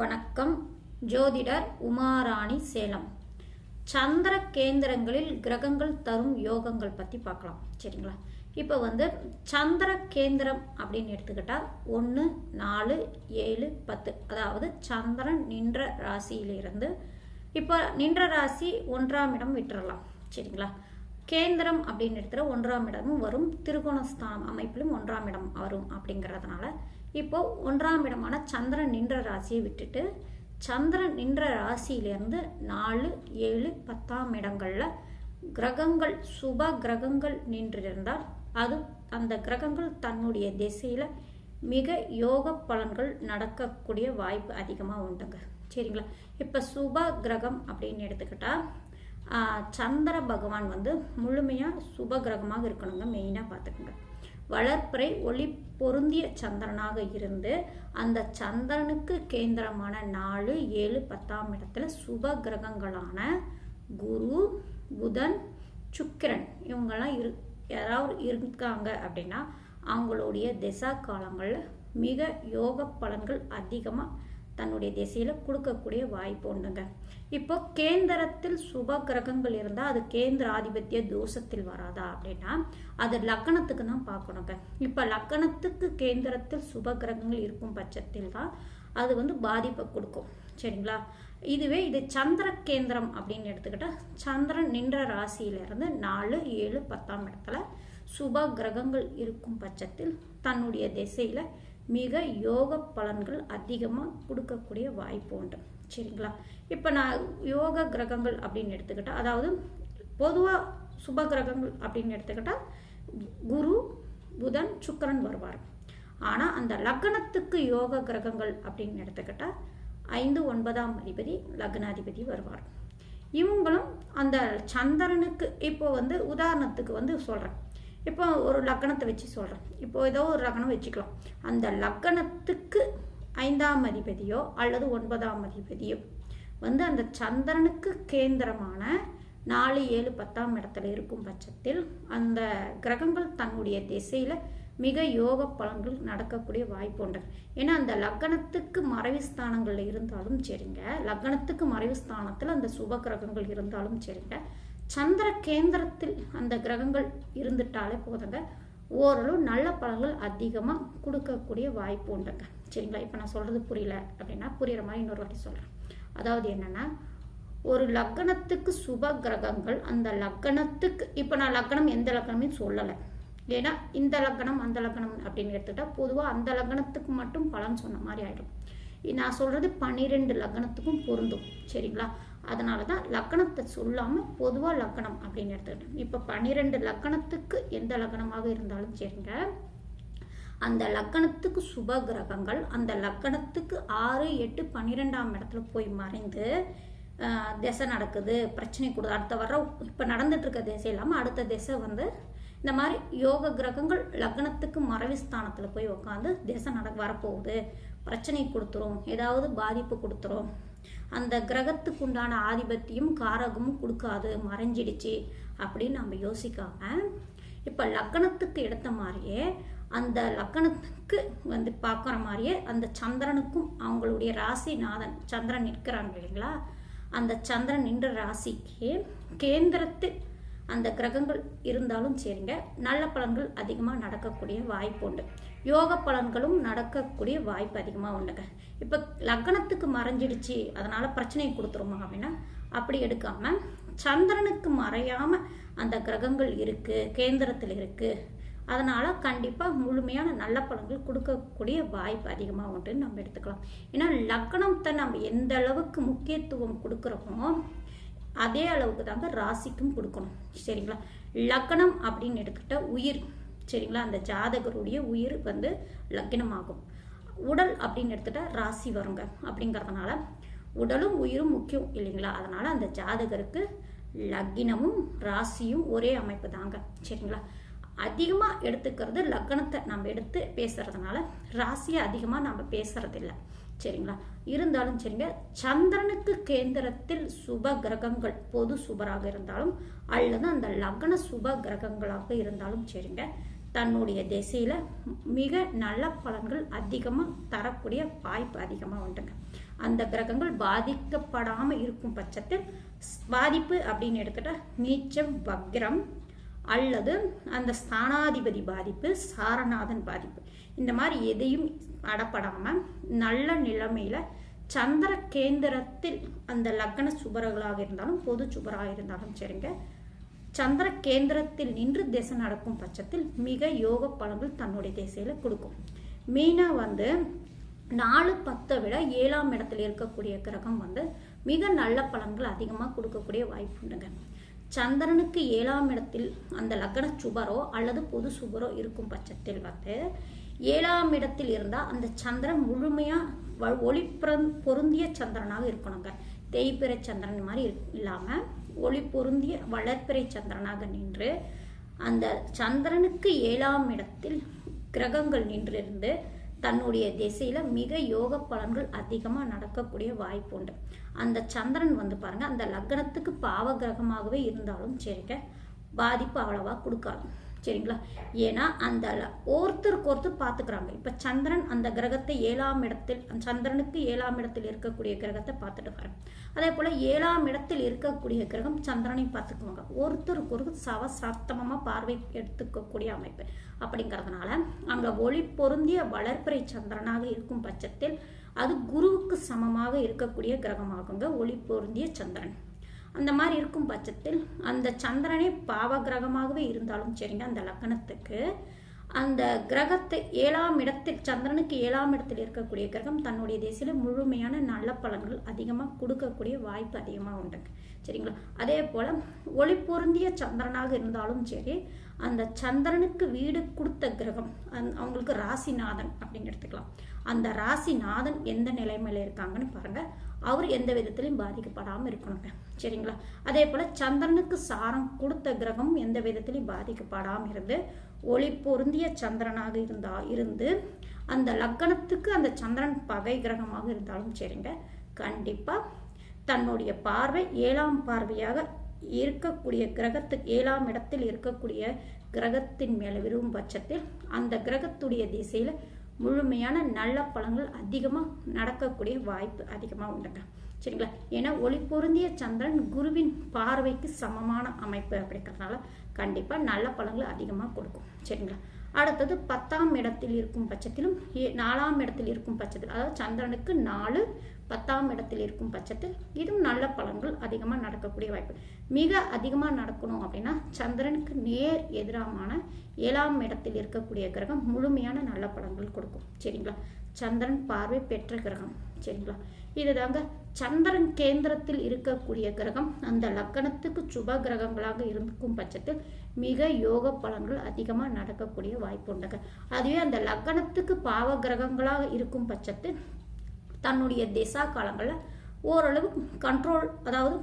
வணக்கம். ஜோதிடர் உமாராணி சேலம். சந்திர கேந்திரங்களில் கிரகங்கள் தரும் யோகங்கள் பற்றி பார்க்கலாம். சரிங்களா? இப்போ வந்து சந்திர கேந்திரம் அப்படின்னு எடுத்துக்கிட்டால் ஒன்று நாலு ஏழு பத்து. அதாவது சந்திரன் நின்ற ராசியிலிருந்து இப்போ நின்ற ராசி ஒன்றாம் இடம் விட்டுறலாம். சரிங்களா? கேந்திரம் அப்படின்னு எடுத்துகிற ஒன்றாம் இடமும் வரும். திருகோணஸ்தானம் அமைப்பிலும் ஒன்றாம் இடம் வரும் அப்படிங்கிறதுனால இப்போ ஒன்றாம் இடமான சந்திரன் நின்ற ராசியை விட்டுட்டு சந்திரன் நின்ற ராசியிலேருந்து நாலு ஏழு பத்தாம் இடங்களில் கிரகங்கள் சுப கிரகங்கள் நின்றிருந்தால் அது அந்த கிரகங்கள் தன்னுடைய திசையில் மிக யோக பலன்கள் நடக்கக்கூடிய வாய்ப்பு அதிகமாக உண்டுங்க. சரிங்களா? இப்போ சுப கிரகம் அப்படின்னு எடுத்துக்கிட்டால் சந்திர பகவான் வந்து முழுமையாக சுப கிரகமாக இருக்கணுங்க மெயினாக பார்த்துக்கோங்க. வளர்ப்பிறை ஒளி பொருந்திய சந்திரனாக இருந்து அந்த சந்திரனுக்கு கேந்திரமான நாலு ஏழு பத்தாம் இடத்துல சுப கிரகங்களான குரு புதன் சுக்கிரன் இவங்கெல்லாம் இரு யாராவது இருக்காங்க அப்படின்னா அவங்களுடைய திசா காலங்களில் மிக யோக பலன்கள் அதிகமாக தன்னுடைய திசையில் கொடுக்கக்கூடிய வாய்ப்பு உண்டுங்க. இப்போ கேந்திரத்தில் சுப கிரகங்கள் இருந்தால் அது கேந்திர ஆதிபத்திய தோஷத்தில் வராதா அப்படின்னா அது லக்கணத்துக்கு தான் பார்க்கணுங்க. இப்போ லக்கணத்துக்கு கேந்திரத்தில் சுப கிரகங்கள் இருக்கும் பட்சத்தில் தான் அது வந்து பாதிப்பை கொடுக்கும். சரிங்களா? இதுவே இது சந்திர கேந்திரம் அப்படின்னு எடுத்துக்கிட்டா சந்திரன் நின்ற ராசியிலிருந்து நாலு ஏழு பத்தாம் இடத்துல சுப கிரகங்கள் இருக்கும் பட்சத்தில் தன்னுடைய திசையில் மிக யோக பலன்கள் அதிகமாக கொடுக்கக்கூடிய வாய்ப்பு உண்டு. சரிங்களா? இப்போ நான் யோக கிரகங்கள் அப்படின்னு எடுத்துக்கிட்டா அதாவது பொதுவாக சுப கிரகங்கள் அப்படின்னு எடுத்துக்கிட்டா குரு புதன் சுக்கிரன் வருவார். ஆனால் அந்த லக்னத்துக்கு யோக கிரகங்கள் அப்படின்னு எடுத்துக்கிட்டால் ஐந்து ஒன்பதாம் அதிபதி லக்னாதிபதி வருவார். இவங்களும் அந்த சந்திரனுக்கு இப்போ வந்து உதாரணத்துக்கு வந்து சொல்கிறேன் இப்போ ஒரு லக்கணத்தை வச்சு சொல்கிறேன் இப்போ ஏதோ ஒரு லக்கணம் வச்சுக்கலாம். அந்த லக்கணத்துக்கு ஐந்தாம் அதிபதியோ அல்லது ஒன்பதாம் அதிபதியோ வந்து அந்த சந்திரனுக்கு கேந்திரமான நாலு ஏழு பத்தாம் இடத்துல இருக்கும் பட்சத்தில் அந்த கிரகங்கள் தன்னுடைய திசையில் மிக யோக பலன்கள் நடக்கக்கூடிய வாய்ப்பு உண்டு. ஏன்னா அந்த லக்னத்துக்கு மறைவு ஸ்தானங்களில் இருந்தாலும் சரிங்க. லக்னத்துக்கு மறைவு ஸ்தானத்தில் அந்த சுப கிரகங்கள் இருந்தாலும் சரிங்க. சந்திர கேந்திரத்தில் அந்த கிரகங்கள் இருந்துட்டாலே போதுங்க. ஓரளவு நல்ல பலன்கள் அதிகமாக கொடுக்கக்கூடிய வாய்ப்பு உண்டுங்க. சரிங்களா? இப்போ நான் சொல்கிறது புரியல அப்படின்னா புரியுற மாதிரி இன்னொரு வாட்டி சொல்கிறேன் அதாவது என்னென்னா ஒரு லக்கணத்துக்கு சுப கிரகங்கள் அந்த லக்கணத்துக்கு இப்போ நான் லக்கணம் எந்த லக்கணமே சொல்லலை. ஏன்னா இந்த லக்கணம் அந்த லக்கணம் அப்படின்னு எடுத்துக்கிட்டால் பொதுவாக அந்த லக்கணத்துக்கு மட்டும் பலன் சொன்ன மாதிரி ஆகிடும் நான் சொல்கிறது பன்னிரெண்டு லக்கணத்துக்கும் பொருந்தும். சரிங்களா? அதனால தான் லக்கணத்தை சொல்லாமல் பொதுவாக லக்கணம் அப்படின்னு எடுத்துக்கிட்டோம். இப்போ பன்னிரெண்டு லக்கணத்துக்கு எந்த லக்கணமாக இருந்தாலும் சரிங்க. அந்த லக்கணத்துக்கு சுப கிரகங்கள் அந்த லக்கணத்துக்கு ஆறு எட்டு பன்னிரெண்டாம் இடத்துல போய் மறைந்து திசை நடக்குது பிரச்சனை கொடு அடுத்த வர இப்போ நடந்துட்டு இருக்க திசை இல்லாமல் அடுத்த திசை வந்து இந்த மாதிரி யோக கிரகங்கள் லக்னத்துக்கு மறைவு ஸ்தானத்தில் போய் உட்காந்து திசை நட வரப்போகுது. பிரச்சனை கொடுத்துரும். ஏதாவது பாதிப்பு கொடுத்துரும். அந்த கிரகத்துக்கு உண்டான ஆதிபத்தியம் காரகமும் கொடுக்காது மறைஞ்சிடுச்சு அப்படின்னு நம்ம யோசிக்காம இப்போ லக்கணத்துக்கு எடுத்த மாதிரியே அந்த லக்கணத்துக்கு வந்து பார்க்குற மாதிரியே அந்த சந்திரனுக்கும் அவங்களுடைய ராசிநாதன் சந்திரன் நிற்கிறாங்க இல்லைங்களா? அந்த சந்திரன் நின்ற ராசிக்கு கேந்திரத்தில் அந்த கிரகங்கள் இருந்தாலும் சரிங்க நல்ல பலன்கள் அதிகமாக நடக்கக்கூடிய வாய்ப்பு உண்டு. யோக பலன்களும் நடக்கக்கூடிய வாய்ப்பு அதிகமாக உண்டுங்க. இப்போ லக்னத்துக்கு மறைஞ்சிடுச்சு அதனால் பிரச்சனையை கொடுத்துருமா அப்படின்னா அப்படி எடுக்காம சந்திரனுக்கு மறையாம அந்த கிரகங்கள் இருக்குது கேந்திரத்தில் இருக்குது அதனால் கண்டிப்பாக முழுமையான நல்ல பலன்கள் கொடுக்கக்கூடிய வாய்ப்பு அதிகமாக உண்டுன்னு நம்ம எடுத்துக்கலாம். ஏன்னா லக்னத்தை நம்ம எந்த அளவுக்கு முக்கியத்துவம் கொடுக்குறோமோ அதே அளவுக்கு தாங்க ராசிக்கும் கொடுக்கணும். சரிங்களா? லக்னம் அப்படின்னு எடுத்துக்கிட்டால் உயிர். சரிங்களா? அந்த ஜாதகருடைய உயிர் வந்து லக்னமாகும். உடல் அப்படின்னு எடுத்துட்டா ராசி வருங்க அப்படிங்கிறதுனால உடலும் உயிரும் முக்கியம் இல்லைங்களா? அதனால அந்த ஜாதகருக்கு லக்னமும் ராசியும் ஒரே அமைப்பு தாங்க. சரிங்களா? அதிகமாக எடுத்துக்கிறது லக்னத்தை நம்ம எடுத்து பேசுறதுனால ராசியை அதிகமாக நம்ம பேசுறதில்ல. சரிங்களா? இருந்தாலும் சரிங்க சந்திரனுக்கு கேந்திரத்தில் சுப கிரகங்கள் பொது சுபராக இருந்தாலும் அல்லது அந்த லக்ன சுப கிரகங்களாக இருந்தாலும் சரிங்க தன்னுடைய திசையில் மிக நல்ல பலன்கள் அதிகமாக தரக்கூடிய வாய்ப்பு அதிகமாக உண்டுங்க. அந்த கிரகங்கள் பாதிக்கப்படாமல் இருக்கும் பட்சத்தில் பாதிப்பு அப்படின்னு எடுத்துட்டா நீச்சம் வக்ரம் அல்லது அந்த ஸ்தானாதிபதி பாதிப்பு சாரநாதன் பாதிப்பு. இந்த மாதிரி எதையும் அடப்படாமல் நல்ல நிலைமையில் சந்திர கேந்திரத்தில் அந்த லக்ன சுபர்களாக இருந்தாலும் பொது சுபராக இருந்தாலும் சரிங்க. சந்திர கேந்திரத்தில் நின்று திசை நடக்கும் பட்சத்தில் மிக யோக பலன்கள் தன்னுடைய திசையில் கொடுக்கும். மெயினாக வந்து நாலு பத்தை விட ஏழாம் இடத்துல இருக்கக்கூடிய கிரகம் வந்து மிக நல்ல பலன்கள் அதிகமாக கொடுக்கக்கூடிய வாய்ப்பு உண்டுங்க. சந்திரனுக்கு ஏழாம் இடத்தில் அந்த லக்ன சுபரோ அல்லது பொது சுபரோ இருக்கும் பட்சத்தில் வந்து ஏழாம் இடத்தில் இருந்தால் அந்த சந்திரன் முழுமையாக ஒளி பொருந்திய சந்திரனாக இருக்கணுங்க. தேய்பிற சந்திரன் மாதிரி இல்லாமல் ஒளி பொருந்திய வளர்ப்பிறை சந்திரனாக நின்று அந்த சந்திரனுக்கு ஏழாம் இடத்தில் கிரகங்கள் நின்றிருந்து தன்னுடைய திசையில மிக யோக பலன்கள் அதிகமா நடக்கக்கூடிய வாய்ப்பு உண்டு. அந்த சந்திரன் வந்து பாருங்க அந்த லக்னத்துக்கு பாவ கிரகமாகவே இருந்தாலும் சரிங்க பாதிப்பு அவ்வளவா கொடுக்காது. சரிங்களா? ஏன்னா அந்த ஒருத்தருக்கு ஒருத்தர் பார்த்துக்கிறாங்க. இப்போ சந்திரன் அந்த கிரகத்தை ஏழாம் இடத்தில் அந்த சந்திரனுக்கு ஏழாம் இடத்தில் இருக்கக்கூடிய கிரகத்தை பார்த்துட்டு வரேன். அதே போல் ஏழாம் இடத்தில் இருக்கக்கூடிய கிரகம் சந்திரனையும் பார்த்துக்குவாங்க. ஒருத்தருக்கு ஒரு சவ சப்தமமாக பார்வை எடுத்துக்கக்கூடிய அமைப்பு. அப்படிங்கிறதுனால அங்கே ஒளி பொருந்திய வளர்ப்பிறை சந்திரனாக இருக்கும் பட்சத்தில் அது குருவுக்கு சமமாக இருக்கக்கூடிய கிரகமாகுங்க ஒளி பொருந்திய சந்திரன். அந்த மாதிரி இருக்கும் பட்சத்தில் அந்த சந்திரனே பாவ கிரகமாகவே இருந்தாலும் சரிங்க அந்த லக்கணத்துக்கு. அந்த கிரகத்தை ஏழாம் இடத்தில் சந்திரனுக்கு ஏழாம் இடத்தில் இருக்கக்கூடிய கிரகம் தன்னுடைய திசையில முழுமையான நல்ல பலன்கள் அதிகமாக கொடுக்கக்கூடிய வாய்ப்பு அதிகமாக உண்டுங்க சரிங்களா? அதே போல ஒளி பொருந்திய சந்திரனாக இருந்தாலும் சரி அந்த சந்திரனுக்கு வீடு கொடுத்த கிரகம் அந் அவங்களுக்கு ராசிநாதன் அப்படின்னு எடுத்துக்கலாம். அந்த ராசிநாதன் எந்த நிலைமையில இருக்காங்கன்னு பாருங்க. அவர் எந்த விதத்திலையும் பாதிக்கப்படாமல் இருக்கணுங்க. சரிங்களா? அதே போல் சந்திரனுக்கு சாரம் கொடுத்த கிரகம் எந்த விதத்திலையும் பாதிக்கப்படாமல் இருந்து ஒளி பொருந்திய சந்திரனாக இருந்தா இருந்து அந்த லக்கணத்துக்கு அந்த சந்திரன் பகை கிரகமாக இருந்தாலும் சரிங்க. கண்டிப்பாக தன்னுடைய பார்வை ஏழாம் பார்வையாக இருக்கக்கூடிய கிரகத்துக்கு ஏழாம் இடத்தில் இருக்கக்கூடிய கிரகத்தின் மேலே விரும்பும் பட்சத்தில் அந்த கிரகத்துடைய திசையில் முழுமையான நல்ல பலன்கள் அதிகமாக நடக்கக்கூடிய வாய்ப்பு அதிகமாக உண்டுங்க. சரிங்களா? ஏன்னா ஒளி பொருந்திய சந்திரன் குருவின் பார்வைக்கு சமமான அமைப்பு அப்படிங்கிறதுனால கண்டிப்பாக நல்ல பலன்கள் அதிகமாக கொடுக்கும். சரிங்களா? அடுத்தது பத்தாம் இடத்தில் இருக்கும் பட்சத்திலும் ஏ- நாலாம் இடத்தில் இருக்கும் பட்சத்தில் அதாவது சந்திரனுக்கு நாலு பத்தாம் இடத்தில் இருக்கும் பட்சத்தில் இதுவும் நல்ல பலன்கள் அதிகமாக நடக்கக்கூடிய வாய்ப்பு. மிக அதிகமாக நடக்கணும் அப்படின்னா சந்திரனுக்கு நேர் எதிராமான ஏழாம் இடத்தில் இருக்கக்கூடிய கிரகம் முழுமையான நல்ல பலன்கள் கொடுக்கும். சரிங்களா? சந்திரன் பார்வை பெற்ற கிரகம். சரிங்களா? இதுதாங்க சந்திரன் கேந்திரத்தில் இருக்கக்கூடிய கிரகம். அந்த லக்கணத்துக்கு சுப கிரகங்களாக இருக்கும் பட்சத்தில் மிக யோக பலன்கள் அதிகமாக நடக்கக்கூடிய வாய்ப்பு உண்டுங்க. அதுவே அந்த லக்கணத்துக்கு பாவ கிரகங்களாக இருக்கும் பட்சத்தில் தன்னுடைய திசா காலங்களில் ஓரளவு கண்ட்ரோல் அதாவது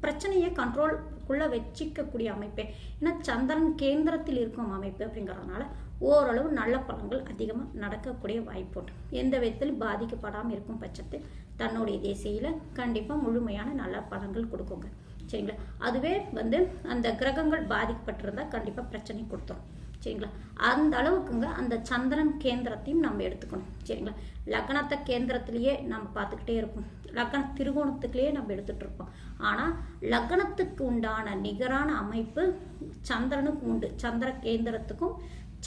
பிரச்சனையை கண்ட்ரோல்குள்ளே வச்சிக்கக்கூடிய அமைப்பு. ஏன்னா சந்திரன் கேந்திரத்தில் இருக்கும் அமைப்பு அப்படிங்கிறதுனால ஓரளவு நல்ல பலன்கள் அதிகமாக நடக்கக்கூடிய வாய்ப்பு உண்டு. எந்த விதத்திலும் பாதிக்கப்படாமல் இருக்கும் பட்சத்தில் தன்னுடைய திசையில் கண்டிப்பாக முழுமையான நல்ல பலன்கள் கொடுக்குங்க. சரிங்களா? அதுவே வந்து அந்த கிரகங்கள் பாதிக்கப்பட்டிருந்தால் கண்டிப்பாக பிரச்சனை கொடுத்துரும். சரிங்களா? அந்த அளவுக்குங்க அந்த சந்திரன் கேந்திரத்தையும் நம்ம எடுத்துக்கணும். சரிங்களா? லக்னத்தை கேந்திரத்திலேயே நம்ம பார்த்துக்கிட்டே இருப்போம். லக்ன திருகோணத்துக்குள்ளேயே நம்ம எடுத்துகிட்டு இருப்போம். ஆனால் லக்னத்துக்கு உண்டான நிகரான அமைப்பு சந்திரனுக்கு உண்டு. சந்திர கேந்திரத்துக்கும்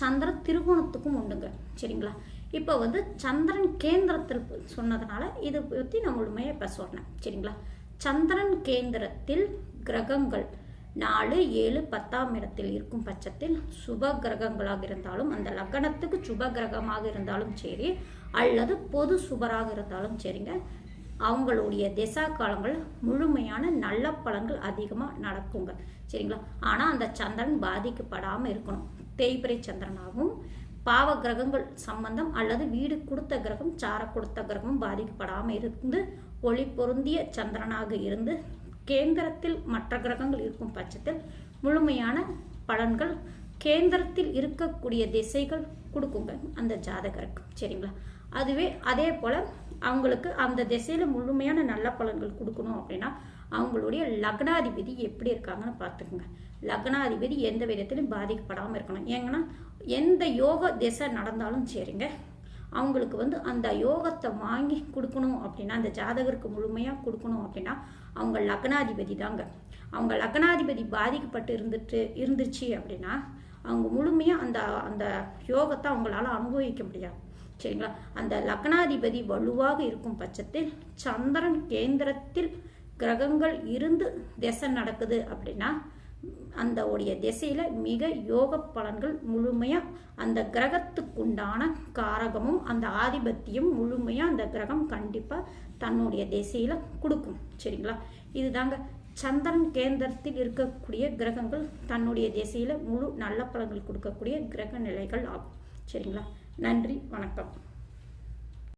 சந்திர திருகோணத்துக்கும் உண்டுங்க. சரிங்களா? இப்போ வந்து சந்திரன் கேந்திரத்தில் சொன்னதுனால இதை பற்றி நான் முழுமையாக இப்போ சொன்னேன் சரிங்களா? சந்திரன் கேந்திரத்தில் கிரகங்கள் நாலு ஏழு பத்தாம் இடத்தில் இருக்கும் பட்சத்தில் சுப கிரகங்களாக இருந்தாலும் அந்த லக்னத்துக்கு சுப கிரகமாக இருந்தாலும் சரி அல்லது பொது சுபராக இருந்தாலும் சரிங்க அவங்களுடைய திசா காலங்கள் முழுமையான நல்ல பலன்கள் அதிகமாக நடக்குங்க. சரிங்களா? ஆனால் அந்த சந்திரன் பாதிக்கப்படாமல் இருக்கணும். தேய்பிரை சந்திரனாகவும் பாவ கிரகங்கள் சம்பந்தம் அல்லது வீடு கொடுத்த கிரகம் சார கொடுத்த கிரகம் பாதிக்கப்படாமல் இருந்து ஒளி பொருந்திய சந்திரனாக இருந்து கேந்திரத்தில் மற்ற கிரகங்கள் இருக்கும் பட்சத்தில் முழுமையான பலன்கள் கேந்திரத்தில் இருக்கக்கூடிய திசைகள் கொடுக்குங்க அந்த ஜாதகருக்கு. சரிங்களா? அதுவே அதே போல் அவங்களுக்கு அந்த திசையில் முழுமையான நல்ல பலன்கள் கொடுக்கணும் அப்படின்னா அவங்களுடைய லக்னாதிபதி எப்படி இருக்காங்கன்னு பார்த்துக்குங்க. லக்னாதிபதி எந்த விதத்திலும் பாதிக்கப்படாமல் இருக்கணும். ஏங்கன்னா எந்த யோக திசை நடந்தாலும் சரிங்க. அவங்களுக்கு வந்து அந்த யோகத்தை வாங்கி கொடுக்கணும் அப்படின்னா அந்த ஜாதகருக்கு முழுமையாக கொடுக்கணும் அப்படின்னா அவங்க லக்னாதிபதி தாங்க. அவங்க லக்னாதிபதி பாதிக்கப்பட்டு இருந்துட்டு இருந்துச்சு அப்படின்னா அவங்க முழுமையாக அந்த அந்த யோகத்தை அவங்களால அனுபவிக்க முடியாது. சரிங்களா? அந்த லக்னாதிபதி வலுவாக இருக்கும் பட்சத்தில் சந்திரன் கேந்திரத்தில் கிரகங்கள் இருந்து திசை நடக்குது அப்படின்னா அந்த உடைய திசையில மிக யோக பலன்கள் முழுமையா அந்த கிரகத்துக்குண்டான காரகமும் அந்த ஆதிபத்தியம் முழுமையா அந்த கிரகம் கண்டிப்பா தன்னுடைய திசையில கொடுக்கும். சரிங்களா? இதுதாங்க சந்திரன் கேந்திரத்தில் இருக்கக்கூடிய கிரகங்கள் தன்னுடைய திசையில முழு நல்ல பலன்கள் கொடுக்கக்கூடிய கிரக நிலைகள் ஆகும். சரிங்களா? நன்றி வணக்கம்.